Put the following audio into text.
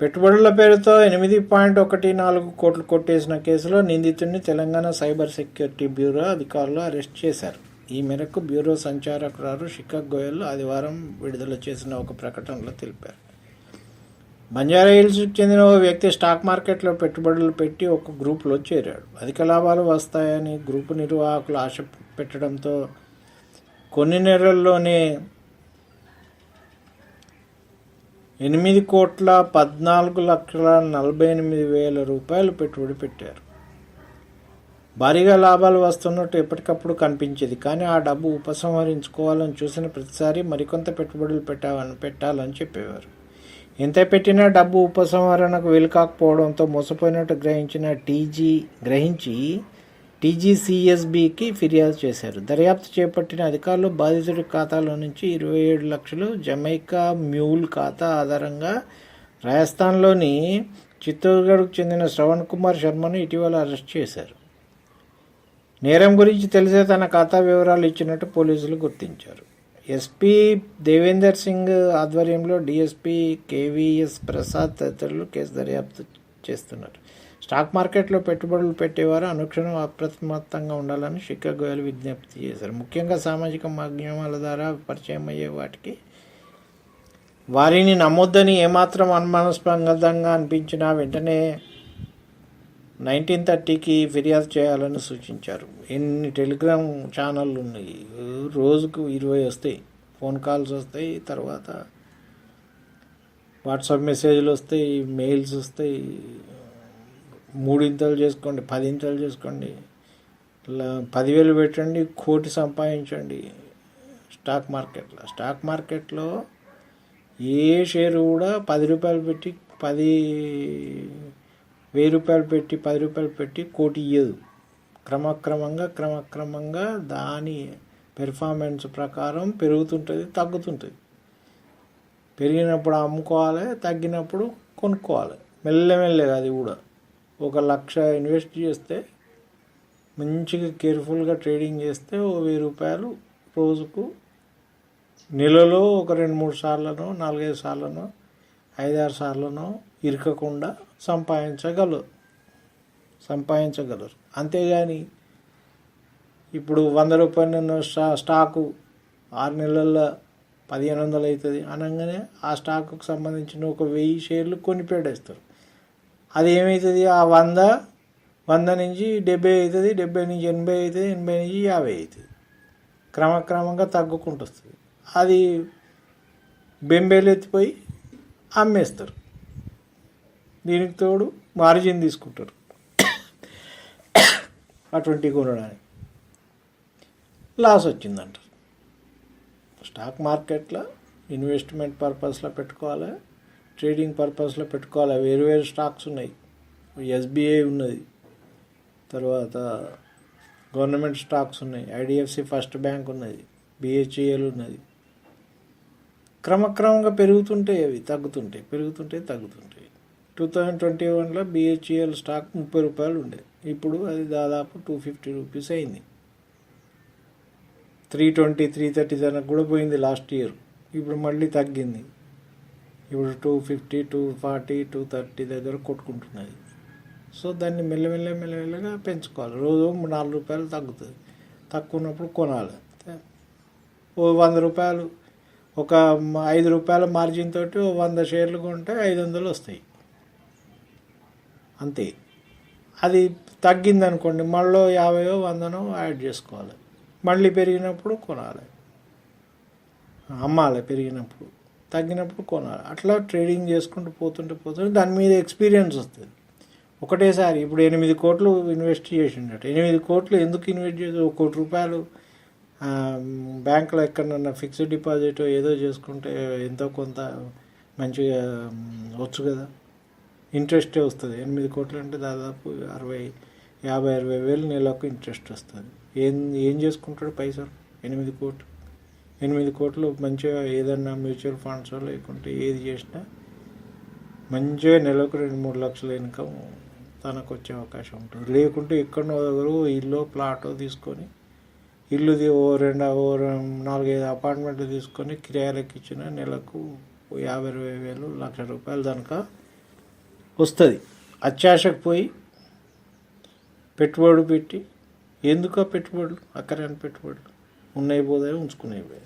పెట్టుబడుల పేరుతో ఎనిమిది పాయింట్ ఒకటి నాలుగు కోట్లు కొట్టేసిన కేసులో నిందితుడిని తెలంగాణ సైబర్ సెక్యూరిటీ బ్యూరో అధికారులు అరెస్ట్ చేశారు. ఈ మేరకు బ్యూరో సంచాలకురాలు శిఖా గోయల్ ఆదివారం విడుదల చేసిన ఒక ప్రకటనలో తెలిపారు. బంజారా హిల్స్కి చెందిన ఓ వ్యక్తి స్టాక్ మార్కెట్లో పెట్టుబడులు పెట్టి ఒక గ్రూప్లో చేరాడు. అధిక లాభాలు వస్తాయని గ్రూపు నిర్వాహకులు ఆశ పెట్టడంతో కొన్ని నెలల్లోనే ఎనిమిది కోట్ల పద్నాలుగు లక్షల నలభై ఎనిమిది వేల రూపాయలు పెట్టుబడి పెట్టారు. భారీగా లాభాలు వస్తున్నట్టు ఎప్పటికప్పుడు కనిపించేది. కానీ ఆ డబ్బు ఉపసంహరించుకోవాలని చూసిన ప్రతిసారి మరికొంత పెట్టుబడులు పెట్టాలని పెట్టాలని చెప్పేవారు. ఎంత పెట్టినా డబ్బు ఉపసంహరణకు వెలుకాకపోవడంతో మోసపోయినట్టు గ్రహించిన టీజీ గ్రహించి టీజీసీఎస్బీకి ఫిర్యాదు చేశారు. దర్యాప్తు చేపట్టిన అధికారులు బాధితుడి ఖాతాలో నుంచి ఇరవై ఏడు లక్షలు జమైకా మ్యూల్ ఖాతా ఆధారంగా రాజస్థాన్లోని చిత్తూర్గఢ్కు చెందిన శ్రవణ్ కుమార్ శర్మను ఇటీవల అరెస్ట్ చేశారు. నేరం గురించి తెలిసే తన ఖాతా వివరాలు ఇచ్చినట్టు పోలీసులు గుర్తించారు. ఎస్పీ దేవేందర్ సింగ్ ఆధ్వర్యంలో డీఎస్పీ కేవీఎస్ ప్రసాద్ తదితరులు కేసు దర్యాప్తు చేస్తున్నారు. స్టాక్ మార్కెట్లో పెట్టుబడులు పెట్టేవారు అనుక్షణం అప్రమత్తంగా ఉండాలని శిఖర్ గోయల్ విజ్ఞప్తి చేశారు. ముఖ్యంగా సామాజిక మాధ్యమాల ద్వారా పరిచయం అయ్యే వాటికి వారిని నమ్మొద్దని ఏమాత్రం అనుమానాస్పదంగా అనిపించినా వెంటనే నైన్టీన్ థర్టీకి ఫిర్యాదు చేయాలని సూచించారు. ఎన్ని టెలిగ్రామ్ ఛానళ్ళు ఉన్నాయి? రోజుకు ఇరవై వస్తాయి. ఫోన్ కాల్స్ వస్తాయి. తర్వాత వాట్సాప్ మెసేజ్లు వస్తాయి మెయిల్స్ వస్తాయి. మూడింతలు చేసుకోండి పదింతలు చేసుకోండి. ఇలా పదివేలు పెట్టండి కోటి సంపాదించండి. స్టాక్ మార్కెట్లో స్టాక్ మార్కెట్లో ఏ షేర్ కూడా పది రూపాయలు పెట్టి పది వెయ్యి రూపాయలు పెట్టి పది రూపాయలు పెట్టి కోటి ఇయ్యదు. క్రమక్రమంగా క్రమక్రమంగా దాని పెర్ఫార్మెన్స్ ప్రకారం పెరుగుతుంటుంది తగ్గుతుంటుంది. పెరిగినప్పుడు అమ్ముకోవాలి తగ్గినప్పుడు కొనుక్కోవాలి. మెల్లమెల్లగా అది కూడా. ఒక లక్ష ఇన్వెస్ట్ చేస్తే మంచిగా కేర్ఫుల్గా ట్రేడింగ్ చేస్తే ఓ వెయ్యి రూపాయలు రోజుకు నెలలో ఒక రెండు మూడు సార్లనో నాలుగైదు సార్లనో ఐదారు సార్లనో ఇరకకుండా సంపాదించగలరు. సంపాదించగలరు. అంతేగాని ఇప్పుడు వంద రూపాయలు స్టా స్టాకు ఆరు నెలల్లో పదిహేను వందలు అవుతుంది అనగానే ఆ స్టాక్కు సంబంధించిన ఒక వెయ్యి షేర్లు కొనిపెడేస్తారు అది ఏమవుతుంది ఆ వంద వంద నుంచి డెబ్బై అవుతుంది డెబ్బై నుంచి ఎనభై అవుతుంది ఎనభై నుంచి యాభై అవుతుంది క్రమక్రమంగా తగ్గుకుంటూ వస్తుంది. అది బెంబేలు ఎత్తిపోయి అమ్మేస్తారు. దీనికి తోడు మార్జిన్ తీసుకుంటారు. అటువంటి కొనడానికి. లాస్ వచ్చిందంటారు. స్టాక్ మార్కెట్లో ఇన్వెస్ట్మెంట్ పర్పస్లో పెట్టుకోవాలి ట్రేడింగ్ పర్పస్లో పెట్టుకోవాలి. వేరు వేరు స్టాక్స్ ఉన్నాయి. ఎస్బీఐ ఉన్నది. తర్వాత గవర్నమెంట్ స్టాక్స్ ఉన్నాయి. ఐడిఎఫ్సి ఫస్ట్ బ్యాంక్ ఉన్నది. బిహెచ్ఈఎల్ ఉన్నది. క్రమక్రమంగా పెరుగుతుంటాయి అవి తగ్గుతుంటాయి. పెరుగుతుంటాయి తగ్గుతుంటాయి. టూ థౌజండ్ ట్వంటీ వన్లో బిహెచ్ఈఎల్ స్టాక్ ముప్పై రూపాయలు ఉండేది ఇప్పుడు అది దాదాపు టూ ఫిఫ్టీ రూపీస్ అయింది. త్రీ ట్వంటీ త్రీ థర్టీ దానికి కూడా పోయింది లాస్ట్ ఇయర్. ఇప్పుడు మళ్ళీ తగ్గింది. ఇప్పుడు two fifty two forty two thirty దగ్గర కొట్టుకుంటున్నది. సో దాన్ని మెల్లమెల్ల మెల్లమెల్లగా పెంచుకోవాలి. రోజు నాలుగు రూపాయలు తగ్గుతుంది. తక్కువ ఉన్నప్పుడు కొనాలి. ఓ వంద రూపాయలు ఒక ఐదు రూపాయల మార్జిన్ తోటి ఓ వంద షేర్లు కొంటే ఐదు వందలు వస్తాయి. అంతే. అది తగ్గింది అనుకోండి మళ్ళీ యాభైయో వందనో యాడ్ చేసుకోవాలి. మళ్ళీ పెరిగినప్పుడు కొనాలి. అమ్మాలి పెరిగినప్పుడు తగ్గినప్పుడు కొనాలి. అట్లా ట్రేడింగ్ చేసుకుంటూ పోతుంటే పోతుంటే దాని మీద ఎక్స్పీరియన్స్ వస్తుంది. ఒకటేసారి ఇప్పుడు ఎనిమిది కోట్లు ఇన్వెస్ట్ చేసిండట. ఎనిమిది కోట్లు ఎందుకు ఇన్వెస్ట్ చేసి ఒక కోటి రూపాయలు బ్యాంకులో ఎక్కడన్నా ఫిక్స్డ్ డిపాజిట్ ఏదో చేసుకుంటే ఎంతో కొంత మంచిగా వచ్చు కదా. ఇంట్రెస్టే వస్తుంది. ఎనిమిది కోట్లు అంటే దాదాపు అరవై యాభై అరవై వేలు నెలకు ఇంట్రెస్ట్ వస్తుంది. ఏం ఏం చేసుకుంటాడు పైసలు? ఎనిమిది కోట్లు. ఎనిమిది కోట్లు మంచిగా ఏదన్నా మ్యూచువల్ ఫండ్స్ లేకుంటే ఏది చేసినా మంచిగా నెలకు రెండు మూడు లక్షల ఇన్కమ్ తనకు వచ్చే అవకాశం ఉంటుంది. లేకుంటే ఎక్కడో దగ్గర ఇల్లు ప్లాటో తీసుకొని ఇల్లు ఓ రెండు ఓ నాలుగైదు అపార్ట్మెంట్లు తీసుకొని కిరాయిలకు ఇచ్చిన నెలకు యాభై ఇరవై వేలు లక్ష రూపాయలు దానిక వస్తుంది. అత్యాశకు పోయి పెట్టుబడి పెట్టి. ఎందుకు పెట్టుబడులు? అక్కరాని పెట్టుబడులు. ఉన్నాయి పోదాయి ఉంచుకునేవి